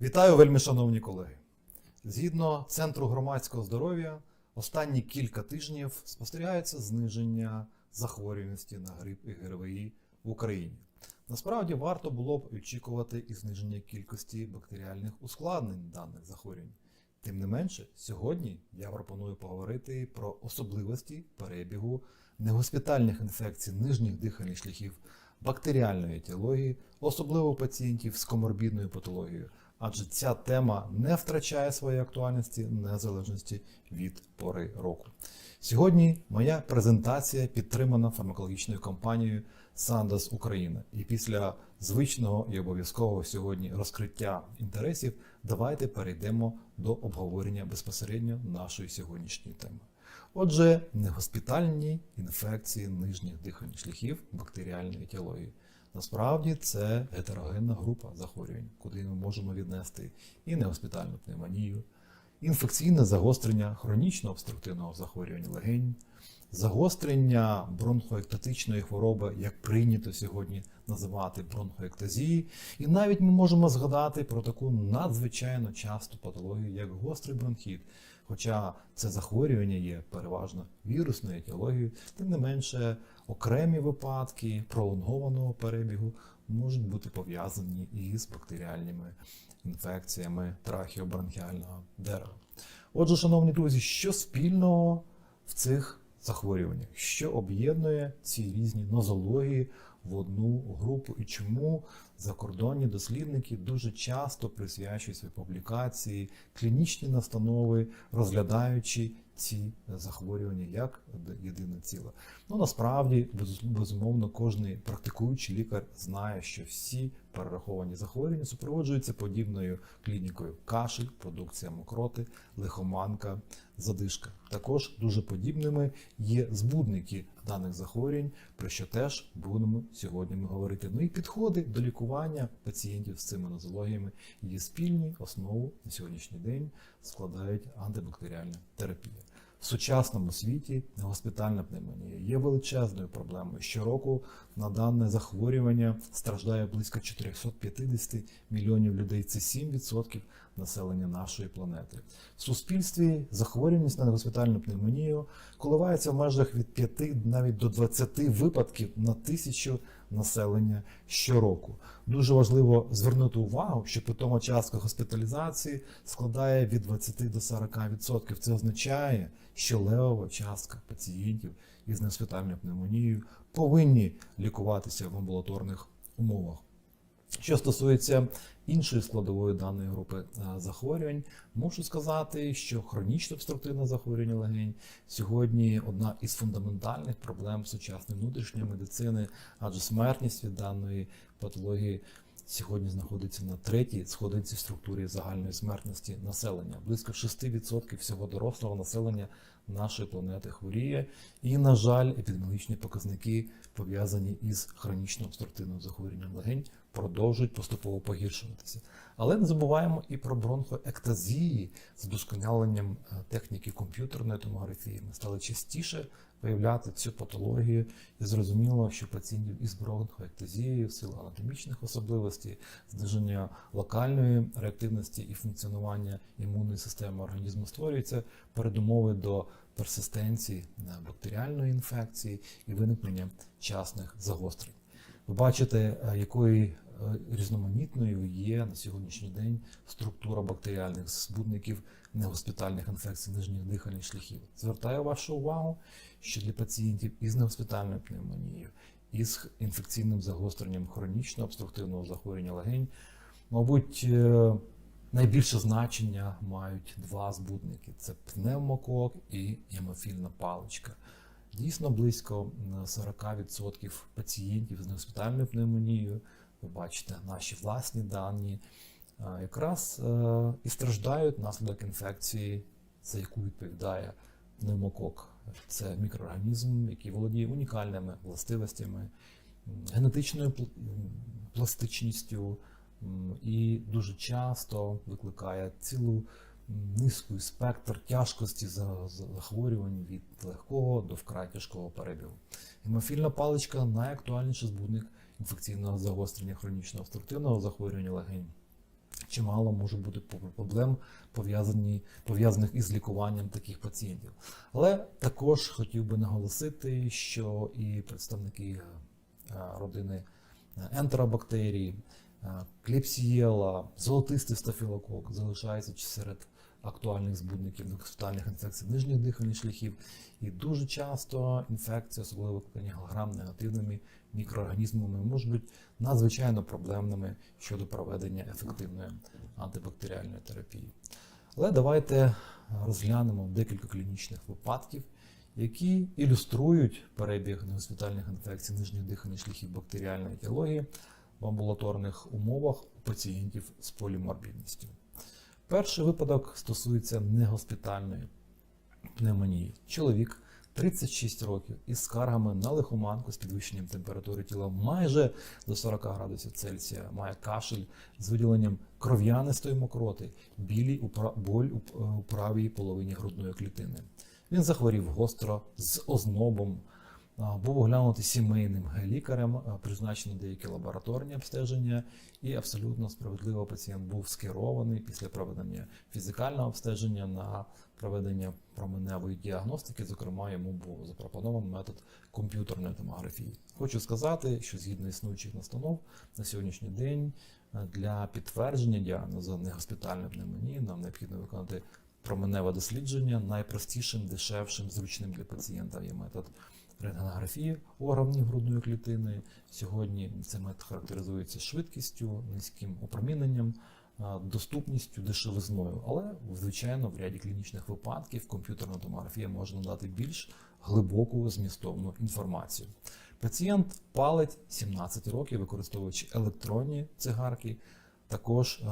Вітаю, вельми шановні колеги. Згідно Центру громадського здоров'я, останні кілька тижнів спостерігається зниження захворюваності на грип і ГРВІ в Україні. Насправді варто було б очікувати і зниження кількості бактеріальних ускладнень даних захворювань. Тим не менше, сьогодні я пропоную поговорити про особливості перебігу негоспітальних інфекцій нижніх дихальних шляхів, бактеріальної етіології, особливо пацієнтів з коморбідною патологією, адже ця тема не втрачає своєї актуальності незалежності від пори року. Сьогодні моя презентація підтримана фармакологічною компанією Sandoz Україна. І після звичного і обов'язкового сьогодні розкриття інтересів давайте перейдемо до обговорення безпосередньо нашої сьогоднішньої теми. Отже, негоспітальні інфекції нижніх дихальних шляхів бактеріальної етіології. Насправді це гетерогенна група захворювань, куди ми можемо віднести і негоспітальну пневмонію, інфекційне загострення хронічного обструктивного захворювання легень, загострення бронхоектатичної хвороби, як прийнято сьогодні називати бронхоектазії. І навіть ми можемо згадати про таку надзвичайно часту патологію, як гострий бронхіт. Хоча це захворювання є переважно вірусною етіологією, тим не менше окремі випадки пролонгованого перебігу можуть бути пов'язані із бактеріальними інфекціями трахеобронхіального дерева. Отже, шановні друзі, що спільного в цих захворюваннях, що об'єднує ці різні нозології в одну групу і чому закордонні дослідники дуже часто присвячують свої публікації, клінічні настанови, розглядаючи ці захворювання як єдине ціле. Ну насправді, безумовно, кожний практикуючий лікар знає, що всі перераховані захворювання супроводжуються подібною клінікою кашель, продукція мокроти, лихоманка, задишка. Також дуже подібними є збудники даних захворювань, про що теж будемо сьогодні ми говорити. Ну і підходи до лікування пацієнтів з цими нозологіями є спільні, основу на сьогоднішній день складають антибактеріальна терапія. В сучасному світі госпітальна пневмонія є величезною проблемою. Щороку на дане захворювання страждає близько 450 мільйонів людей. Це 7% населення нашої планети. В суспільстві захворюваність на госпітальну пневмонію коливається в межах від 5 навіть до 20 випадків на тисячу населення щороку. Дуже важливо звернути увагу, що питома частка госпіталізації складає від 20 до 40%. Це означає, що левова частка пацієнтів із негоспітальною пневмонією повинні лікуватися в амбулаторних умовах. Що стосується іншої складової даної групи е, захворювань, можу сказати, що хронічне обструктивне захворювання легень сьогодні одна із фундаментальних проблем сучасної внутрішньої медицини, адже смертність від даної патології сьогодні знаходиться на третій сходинці в структурі загальної смертності населення. Близько 6% всього дорослого населення нашої планети хворіє, і, на жаль, епідеміологічні показники пов'язані із хронічним обструктивним захворюванням легень продовжують поступово погіршуватися. Але не забуваємо і про бронхоектазії з вдосконаленням е, техніки комп'ютерної томографії. Ми стали частіше виявляти цю патологію, і зрозуміло, що пацієнтів із бронхоектазією в силу анатомічних особливостей, зниження локальної реактивності і функціонування імунної системи організму створюються передумови до персистенції е, бактеріальної інфекції і виникнення частних загострень. Ви бачите, е, якою е, різноманітною є на сьогоднішній день структура бактеріальних збудників негоспітальних інфекцій нижніх дихальних шляхів. Звертаю вашу увагу, що для пацієнтів із негоспітальною пневмонією, із інфекційним загостренням хронічного обструктивного захворювання легень, мабуть, е, найбільше значення мають два збудники: це пневмокок і гемофільна паличка. Дійсно, близько 40% пацієнтів з негоспітальною пневмонією, ви бачите наші власні дані, якраз е, і страждають внаслідок інфекції, за яку відповідає пневмокок. Це мікроорганізм, який володіє унікальними властивостями, генетичною пл- пластичністю і дуже часто викликає цілу низку спектр тяжкості за- за- захворювань від легкого до вкрай тяжкого перебігу. Гемофільна паличка найактуальніший збудник інфекційного загострення хронічного обструктивного захворювання легень. чимало може бути проблем пов'язаних із лікуванням таких пацієнтів. Але також хотів би наголосити, що і представники е, родини ентеробактерій, е, клепсієла, золотистий стафілокок залишаються серед актуальних збудників госпітальних інфекцій нижніх дихальних шляхів. І дуже часто інфекції, особливо викликані грам-негативними мікроорганізмами, можуть бути надзвичайно проблемними щодо проведення ефективної антибактеріальної терапії. Але давайте розглянемо декілька клінічних випадків, які ілюструють перебіг негоспітальних інфекцій нижніх дихальних шляхів бактеріальної етіології в амбулаторних умовах у пацієнтів з поліморбідністю. Перший випадок стосується негоспітальної пневмонії. Чоловік 36 років із скаргами на лихоманку з підвищенням температури тіла майже до 40 градусів Цельсія, має кашель з виділенням кров'янистої мокроти, білі боль у правій половині грудної клітини. Він захворів гостро з ознобом. Був оглянутий сімейним лікарем, призначені деякі лабораторні обстеження, і абсолютно справедливо пацієнт був скерований після проведення фізикального обстеження на проведення променевої діагностики. Зокрема, йому був запропонований метод комп'ютерної томографії. Хочу сказати, що згідно існуючих настанов на сьогоднішній день для підтвердження діагнозу негоспітальної пневмонії нам необхідно виконати променеве дослідження. Найпростішим, дешевшим, зручним для пацієнта є метод рентгенографії органів грудної клітини. Сьогодні цей метод характеризується швидкістю, низьким опроміненням, доступністю, дешевизною. Але, звичайно, в ряді клінічних випадків комп'ютерна томографія може надати більш глибоку змістовну інформацію. Пацієнт палить 17 років, використовуючи електронні цигарки. Також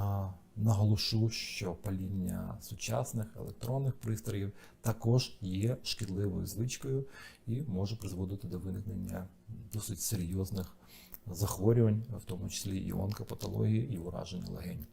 Наголошу, що паління сучасних електронних пристроїв також є шкідливою звичкою і може призводити до виникнення досить серйозних захворювань, в тому числі і онкопатології, і ураження легень.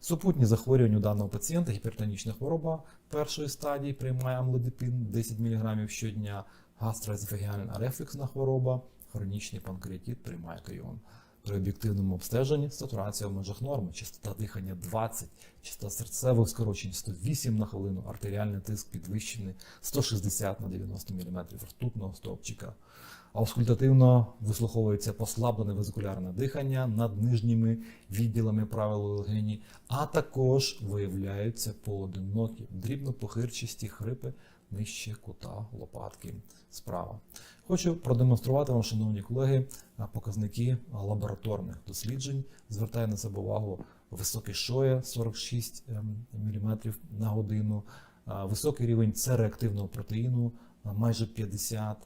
Супутні захворювання у даного пацієнта, гіпертонічна хвороба першої стадії приймає амлодипін 10 мг щодня, гастроезофагіальна рефлюксна хвороба, хронічний панкреатит приймає кайон. При об'єктивному обстеженні сатурація в межах норми, частота дихання 20, частота серцевих скорочень 108 на хвилину, артеріальний тиск підвищений 160 на 90 мм ртутного стовпчика. Аускультативно вислуховується послаблене везикулярне дихання над нижніми відділами правил легені, а також виявляються поодинокі дрібно-похирчасті хрипи нижче кута лопатки справа. Хочу продемонструвати вам, шановні колеги, показники лабораторних досліджень. Звертаю на себе увагу високий шоє 46 мм на годину, високий рівень С-реактивного протеїну майже 50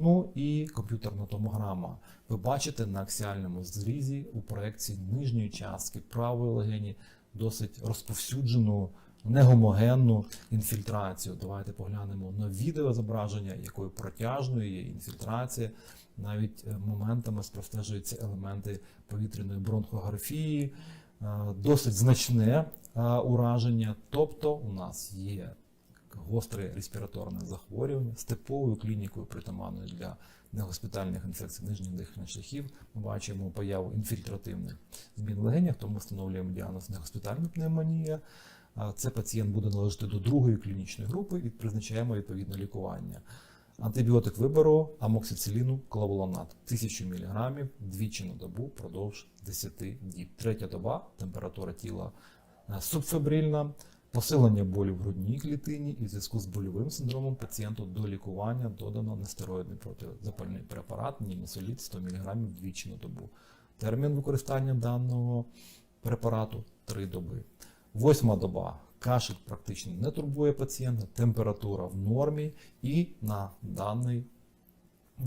Ну і комп'ютерна томограма. Ви бачите на аксіальному зрізі у проекції нижньої частки правої легені досить розповсюджену негомогенну інфільтрацію. Давайте поглянемо на відеозображення, якою протяжною є інфільтрація. Навіть е, моментами спостежуються елементи повітряної бронхографії, е, досить значне е, ураження. Тобто у нас є гостре респіраторне захворювання з типовою клінікою притаманною для негоспітальних інфекцій нижніх дихальних шляхів. Ми бачимо появу інфільтративних змін в легенях, тому встановлюємо діагноз негоспітальна пневмонія. Це пацієнт буде належати до другої клінічної групи і призначаємо відповідне лікування. Антибіотик вибору амоксициліну клавулонат 1000 мг двічі на добу впродовж 10 діб. Третя доба, температура тіла е, субфебрильна, посилення болю в грудній клітині і в зв'язку з больовим синдромом пацієнту до лікування додано нестероїдний протизапальний препарат Німесоліт 100 мг двічі на добу. Термін використання даного препарату 3 доби. Восьма доба. Кашель практично не турбує пацієнта, температура в нормі, і на даний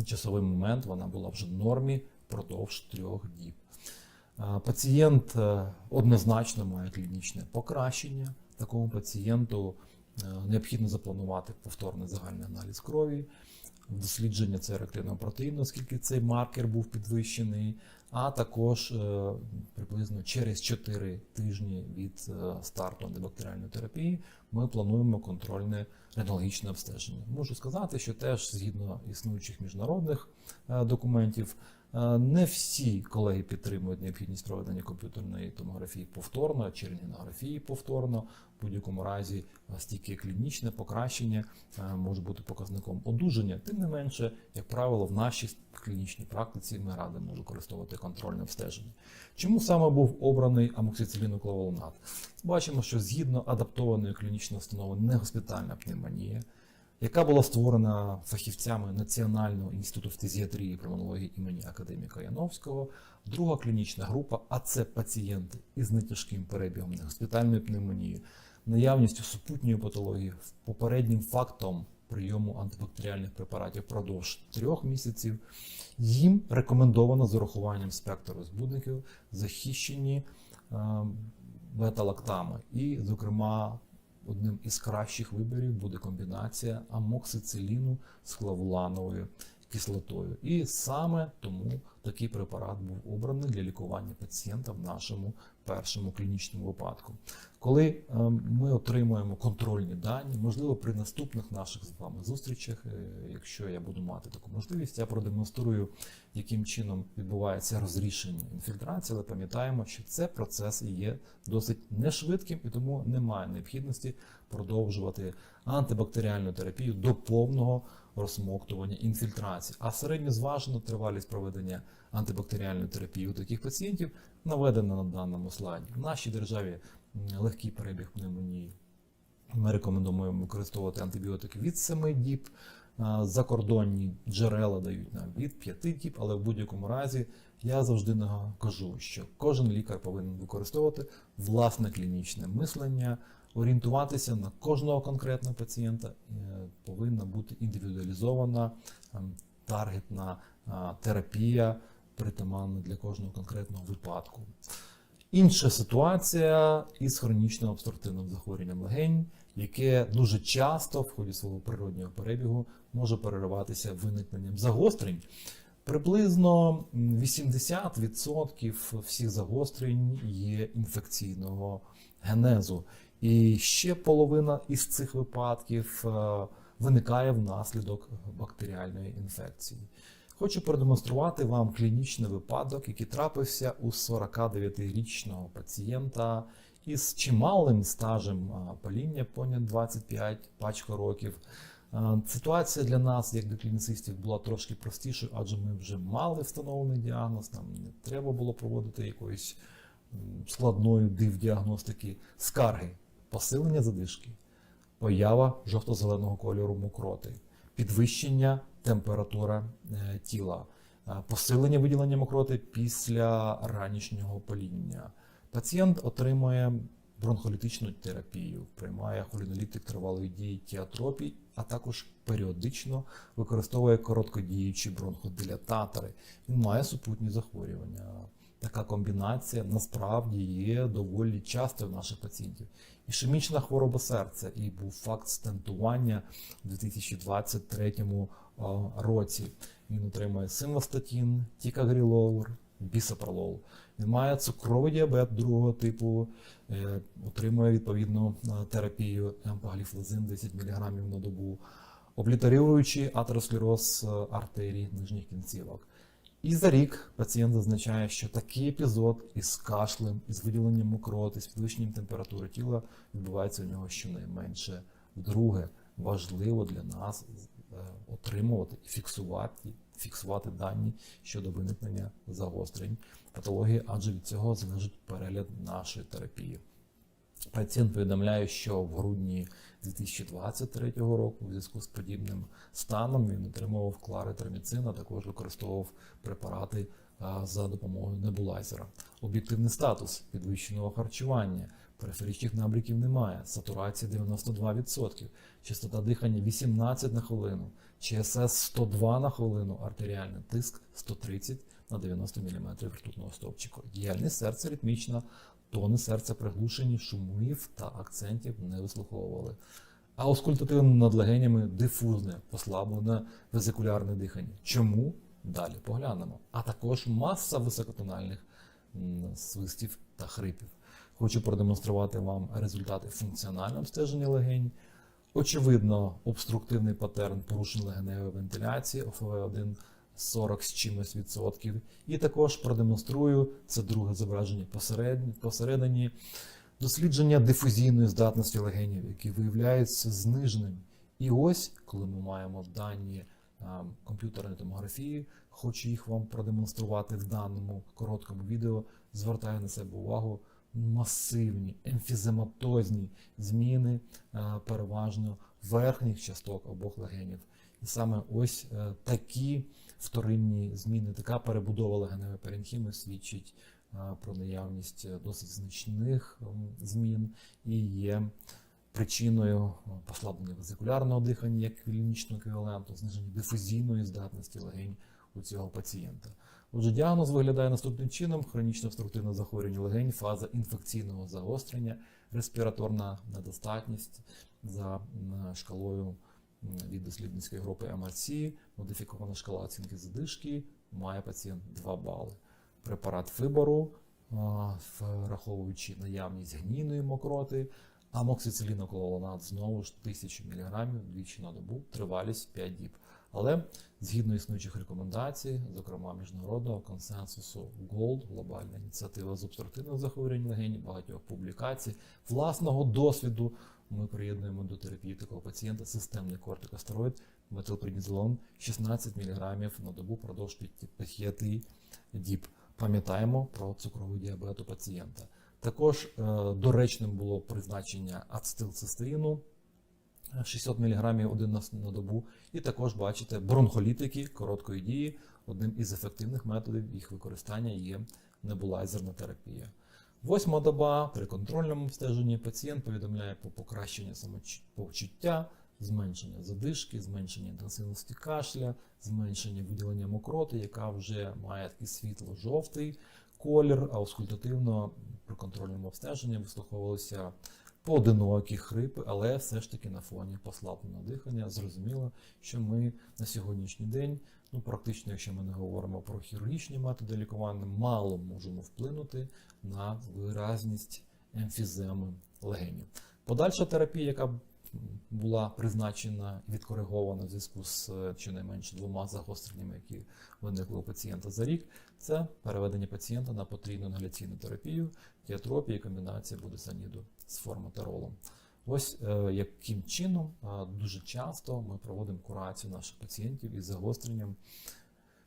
часовий момент вона була вже в нормі впродовж трьох діб. Пацієнт е, однозначно має клінічне покращення. Такому пацієнту е, необхідно запланувати повторний загальний аналіз крові, дослідження це реактивного протеїну, оскільки цей маркер був підвищений, а також е, приблизно через 4 тижні від е, старту антибактеріальної терапії ми плануємо контрольне рентгенологічне обстеження. Можу сказати, що теж згідно існуючих міжнародних документів Е, Не всі колеги підтримують необхідність проведення комп'ютерної томографії повторно чи рентгенографії повторно. В будь-якому разі е, стільки клінічне покращення е, може бути показником одужання. Тим не менше, як правило, в нашій клінічній практиці ми радимо використовувати контрольне обстеження. Чому саме був обраний амоксициліноклаволнат? Бачимо, що згідно адаптованої клінічної установи негоспітальна пневмонія, яка була створена фахівцями Національного інституту фтизіатрії і пульмонології імені академіка Яновського. Друга клінічна група, а це пацієнти із нетяжким перебігом негоспітальної пневмонії, наявністю супутньої патології, попереднім фактом прийому антибактеріальних препаратів впродовж трьох місяців. Їм рекомендовано з урахуванням спектру збудників захищені е, бета-лактами. І, зокрема, одним із кращих виборів буде комбінація амоксициліну з клавулановою кислотою. І саме тому такий препарат був обраний для лікування пацієнта в нашому першому клінічному випадку. Коли е, ми отримуємо контрольні дані, можливо, при наступних наших з вами зустрічах, е, якщо я буду мати таку можливість, я продемонструю, яким чином відбувається розрішення інфільтрації, але пам'ятаємо, що це процес є досить нешвидким і тому немає необхідності продовжувати антибактеріальну терапію до повного розсмоктування інфільтрації. А середньозважена тривалість проведення антибактеріальної терапії у таких пацієнтів наведена на даному слайді. В нашій державі легкий перебіг пневмонії. Ми рекомендуємо використовувати антибіотики від 7 діб. Закордонні джерела дають нам від 5 діб, але в будь-якому разі я завжди кажу, що кожен лікар повинен використовувати власне клінічне мислення, орієнтуватися на кожного конкретного пацієнта. Е, Повинна бути індивідуалізована ем, таргетна терапія, притаманна для кожного конкретного випадку. Інша ситуація із хронічним обструктивним захворюванням легень, яке дуже часто в ході свого природнього перебігу може перериватися виникненням загострень. Приблизно 80% всіх загострень є інфекційного генезу. І ще половина із цих випадків е, виникає внаслідок бактеріальної інфекції. Хочу продемонструвати вам клінічний випадок, який трапився у 49-річного пацієнта із чималим стажем паління, понад 25 пачка років. Ситуація для нас, як для клініцистів, була трошки простішою, адже ми вже мали встановлений діагноз, нам не треба було проводити якоїсь складної див-діагностики, скарги, посилення задишки, поява жовто-зеленого кольору мокроти, підвищення температури е, тіла, е, посилення виділення мокроти після ранішнього паління. Пацієнт отримує бронхолітичну терапію, приймає холінолітик тривалої дії тіатропій, а також періодично використовує короткодіючі бронходилататори. Він має супутні захворювання. Така комбінація насправді є доволі часто в наших пацієнтів. Ішемічна хвороба серця і був факт стентування у 2023 році. Він отримує симвастатін, тікагрілол, бісопролол. Він має цукровий діабет другого типу, е, отримує відповідну терапію емпагліфлозин 10 мг на добу, облітерируючи атеросклероз е, артерій нижніх кінцівок. І за рік пацієнт зазначає, що такий епізод із кашлем, із виділенням мокроти, з підвищенням температури тіла відбувається у нього щонайменше вдруге. Важливо для нас е, отримувати і фіксувати, фіксувати дані щодо виникнення загострень патології, адже від цього залежить перегляд нашої терапії. Пацієнт повідомляє, що в грудні 2023 року у зв'язку з подібним станом він отримував кларитроміцин, а також використовував препарати за допомогою небулайзера. Об'єктивний статус підвищеного харчування, периферичних набріків немає, сатурація 92%, частота дихання 18 на хвилину, ЧСС 102 на хвилину, артеріальний тиск 130 на 90 мм ртутного стовпчика. Діяльність серця ритмічна, тони серця приглушені, шумів та акцентів не вислуховували. А аускультативне над легенями дифузне, послаблене везикулярне дихання. Чому? Далі поглянемо. А також маса високотональних свистів та хрипів. Хочу продемонструвати вам результати функціонального обстеження легень. Очевидно, обструктивний патерн порушень легеневої вентиляції, ОФВ1 40 з чимось відсотків. І також продемонструю це друге зображення посередині дослідження дифузійної здатності легенів, які виявляються зниженими. І ось, коли ми маємо дані комп'ютерної томографії, хочу їх вам продемонструвати в даному короткому відео. Звертаю на себе увагу масивні емфізематозні зміни переважно верхніх часток обох легенів. І саме ось е, такі вторинні зміни, така перебудова легеневої паренхіми свідчить про наявність е, досить значних змін і є причиною е, послаблення везикулярного дихання як клінічного еквіваленту, зниження дифузійної здатності легень у цього пацієнта. Отже, діагноз виглядає наступним чином: хронічне обструктивне захворювання легень, фаза інфекційного загострення, респіраторна недостатність за шкалою від дослідницької групи МРС, модифікована шкала оцінки задишки, має пацієнт 2 бали. Препарат вибору, враховуючи наявність гнійної мокроти, амоксициліноколонат знову ж 1000 мг двічі на добу, тривалість 5 діб. Але згідно існуючих рекомендацій, зокрема міжнародного консенсусу GOLD, глобальна ініціатива з обструктивних захворювань легень, багатьох публікацій, власного досвіду, ми приєднуємо до терапії такого пацієнта системний кортикостероїд метилпреднізолон 16 мг на добу продовж 5 діб. Пам'ятаємо про цукровий діабет у пацієнта. Також е, доречним було призначення ацетилцистеїну 60 мг один на добу. І також бачите бронхолітики короткої дії. Одним із ефективних методів їх використання є небулайзерна терапія. Восьма доба при контрольному обстеженні пацієнт повідомляє про покращення самопочуття, зменшення задишки, зменшення інтенсивності кашля, зменшення виділення мокроти, яка вже має такий світло-жовтий колір, а аускультативно при контрольному обстеженні вислуховувалися поодинокі хрипи, але все ж таки на фоні послабленого дихання. Зрозуміло, що ми на сьогоднішній день, ну практично, якщо ми не говоримо про хірургічні методи лікування, мало можемо вплинути на виразність емфіземи легенів. Подальша терапія, яка була призначена і відкоригована в зв'язку з е, щонайменше двома загостреннями, які виникли у пацієнта за рік, це переведення пацієнта на потрійну інгаляційну терапію, діатропія і комбінація будесаніду з форматеролом. Ось е, яким чином е, дуже часто ми проводимо курацію наших пацієнтів із загостренням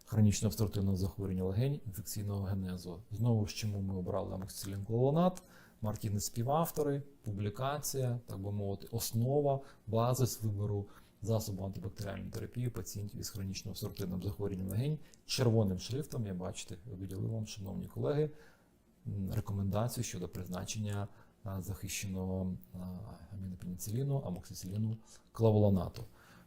хронічно обструктивного захворювання легень інфекційного генезу. Знову ж чому ми обрали амоксицилінклонат, Мартіни співавтори, публікація, так би мовити, основа, базис вибору засобу антибактеріальної терапії пацієнтів із хронічно обструктивним захворюванням легень. Червоним шрифтом, я бачите, виділив вам, шановні колеги, рекомендацію щодо призначення захищеного а, амінопеніциліну, амоксициліну, клавулонату.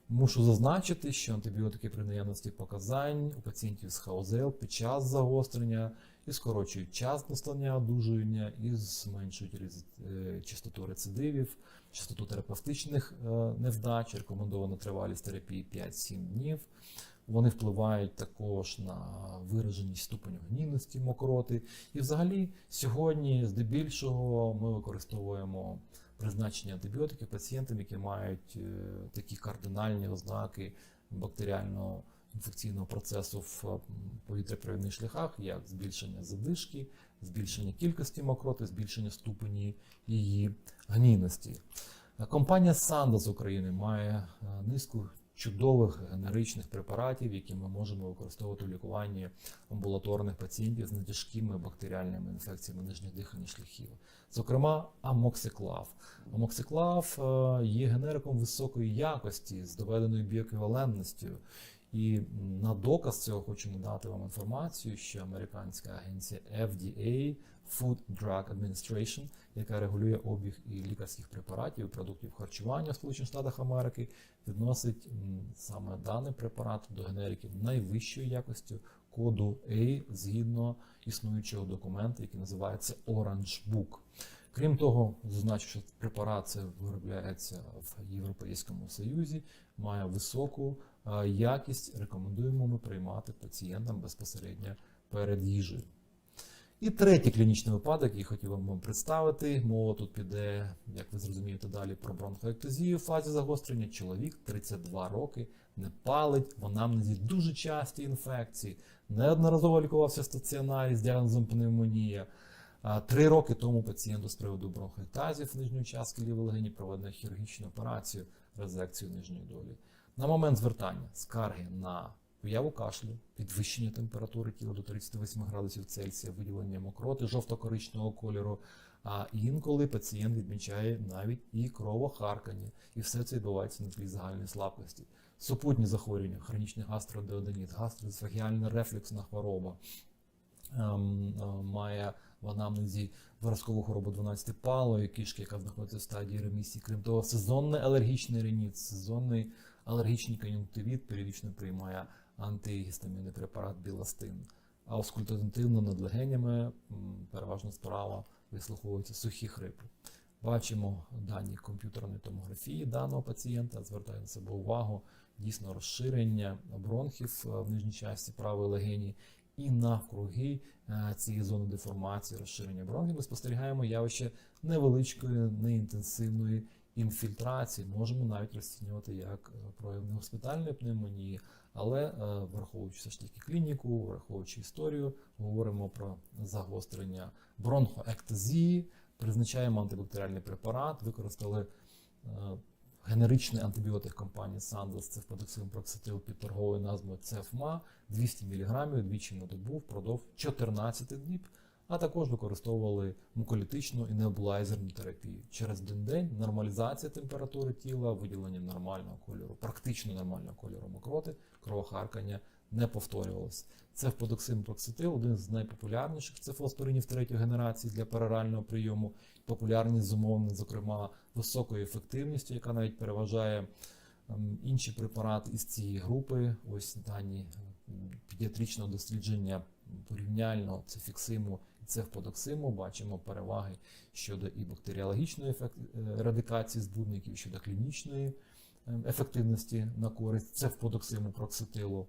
Мушу зазначити, що антибіотики при наявності показань у пацієнтів з ХОЗЛ під час загострення і скорочують час настання одужання, і зменшують е, частоту рецидивів, частоту терапевтичних е, невдач, рекомендована тривалість терапії 5-7 днів. Вони впливають також на вираженість ступеню гнійності мокроти. І взагалі сьогодні здебільшого ми використовуємо призначення антибіотиків пацієнтам, які мають е, такі кардинальні ознаки бактеріального інфекційного процесу в повітряпровідних шляхах, як збільшення задишки, збільшення кількості мокроти, збільшення ступені її гнійності. Компанія Санда з України має е, низку чудових генеричних препаратів, які ми можемо використовувати в лікуванні амбулаторних пацієнтів з нетяжкими бактеріальними інфекціями нижніх дихальних шляхів. Зокрема, амоксиклав. Амоксиклав е, є генериком високої якості з доведеною біоеквівалентністю. І на доказ цього хочу надати вам інформацію, що американська агенція FDA Food Drug Administration, яка регулює обіг і лікарських препаратів і продуктів харчування в Сполучених Штатах Америки, відносить саме даний препарат до генериків найвищої якості коду A згідно існуючого документу, який називається Orange Book. Крім того, зазначу, що препарат це виробляється в Європейському Союзі, має високу е, якість. Рекомендуємо ми приймати пацієнтам безпосередньо перед їжею. І третій клінічний випадок, який хотів вам представити. Мова тут піде, як ви зрозумієте далі, про бронхоектезію в фазі загострення. Чоловік 32 роки не палить, в анамнезі дуже часті інфекції. Неодноразово лікувався в стаціонарі з діагнозом пневмонія. Три роки тому пацієнту з приводу бронхоектазів нижньої частки лівої легені проведено хірургічну операцію резекцію нижньої долі. На момент звертання скарги на появу кашлю, підвищення температури тіла до 38 градусів Цельсія, виділення мокроти жовто-коричневого кольору. А інколи пацієнт відмічає навіть і кровохаркання, і все це відбувається на тлі загальної слабкості. Супутні захворювання, хронічний гастродеоденіт, гастроесофагіальна рефлюксна хвороба, ем, е, має в анамнезі виразкову хворобу 12 палої кишки, яка знаходиться в стадії ремісії. Крім того, сезонний алергічний реніт, сезонний алергічний кон'юнктивіт періодично приймає антигістамінний препарат біластин. А аускультативно над легенями переважно справа вислуховуються сухі хрипи. Бачимо дані комп'ютерної томографії даного пацієнта, звертає на себе увагу, дійсно розширення бронхів е, в нижній часті правої легені і навкруги е, цієї зони деформації, розширення бронхів, ми спостерігаємо явище невеличкої, неінтенсивної інфільтрації. Можемо навіть розцінювати як е, прояв негоспітальної пневмонії, але е, враховуючи все ж таки клініку, враховуючи історію, говоримо про загострення бронхоектезії, призначаємо антибактеріальний препарат, використали е, генеричний антибіотик компанії Sandoz, це впадоксилин прокситил під торговою назвою Цефма 200 мг двічі на добу впродовж 14 днів, а також використовували муколітичну і необулайзерну терапію. Через один день нормалізація температури тіла, виділення нормального кольору, практично нормального кольору мокроти, кровохаркання не повторювалося. Це вподоксин прокситил, один з найпопулярніших цефалоспоринів третьої генерації для перорального прийому. Популярність зумовлена, зокрема, високою ефективністю, яка навіть переважає ем, інші препарати із цієї групи. Ось дані педіатричного дослідження порівняльного цефіксиму і цефподоксиму. Бачимо переваги щодо і бактеріологічної е, радикації збудників, щодо клінічної е, ефективності на користь цефподоксиму прокситилу.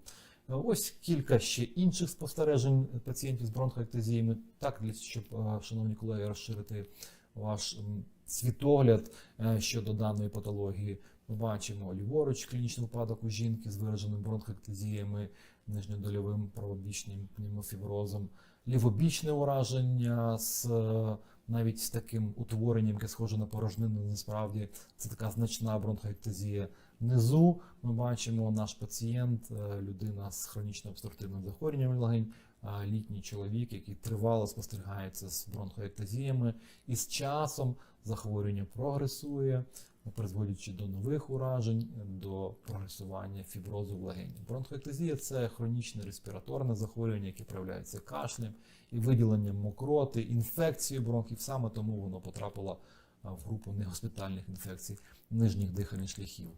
Е, Ось кілька ще інших спостережень пацієнтів з бронхоектезіями, так щоб, е, шановні колеги, розширити ваш світогляд е, щодо даної патології. Бачимо ліворуч клінічний випадок у жінки з вираженими бронхоектезіями, нижньодольовим правобічним пневмофіброзом, лівобічне ураження з навіть з таким утворенням, яке схоже на порожнину, насправді це така значна бронхоектезія. Внизу ми бачимо наш пацієнт, е, людина з хронічним обструктивним захворюванням легень, літній чоловік, який тривало спостерігається з бронхоектезіями, і з часом захворювання прогресує, призводячи до нових уражень, до прогресування фіброзу в легені. Бронхоектезія це хронічне респіраторне захворювання, яке проявляється кашлем і виділенням мокроти, інфекцією бронхів. Саме тому воно потрапило в групу негоспітальних інфекцій нижніх дихальних шляхів.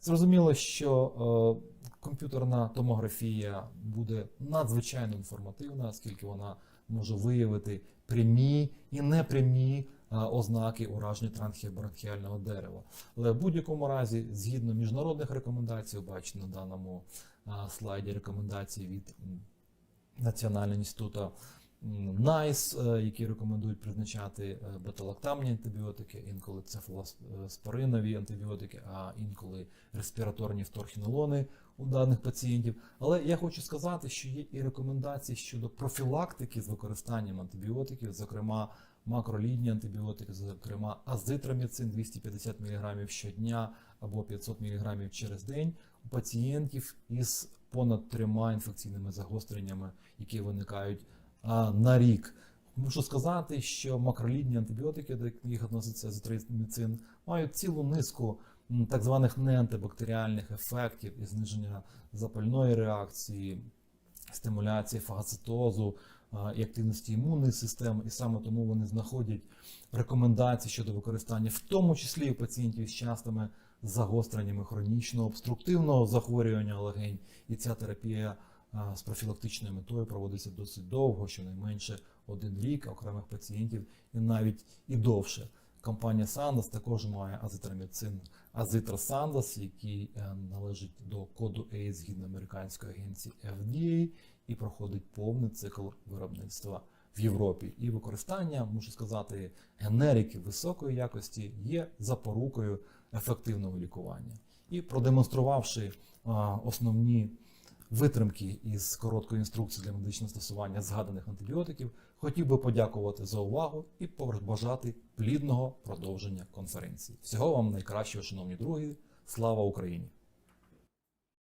Зрозуміло, що е, комп'ютерна томографія буде надзвичайно інформативна, оскільки вона може виявити прямі і непрямі е, ознаки ураження трансхіобронхіального дерева. Але в будь-якому разі, згідно міжнародних рекомендацій, бачите на даному е, слайді рекомендації від Національного інституту NICE, е, які рекомендують призначати е, антибіотики, інколи цефалоспоринові антибіотики, а інколи респіраторні вторхінолони у даних пацієнтів. Але я хочу сказати, що є і рекомендації щодо профілактики з використанням антибіотиків, зокрема макролідні антибіотики, зокрема азитроміцин 250 мг щодня або 500 мг через день у пацієнтів із понад трьома інфекційними загостреннями, які виникають на рік. Мушу сказати, що макролідні антибіотики, до яких відноситься азитроміцин, мають цілу низку так званих неантибактеріальних ефектів і зниження запальної реакції, стимуляції фагоцитозу і активності імунної системи, і саме тому вони знаходять рекомендації щодо використання, в тому числі у пацієнтів з частими загостреннями хронічного обструктивного захворювання легень. І ця терапія з профілактичною метою проводиться досить довго, щонайменше один рік, окремих пацієнтів і навіть і довше. Компанія Sandoz також має азитроміцин Azitra який е, належить до коду A згідно американської агенції FDA і проходить повний цикл виробництва в Європі, і використання, можу сказати, генерики високої якості є запорукою ефективного лікування. І продемонструвавши основні витримки із короткої інструкції для медичного стосування згаданих антибіотиків, хотів би подякувати за увагу і побажати плідного продовження конференції. Всього вам найкращого, шановні друзі. Слава Україні!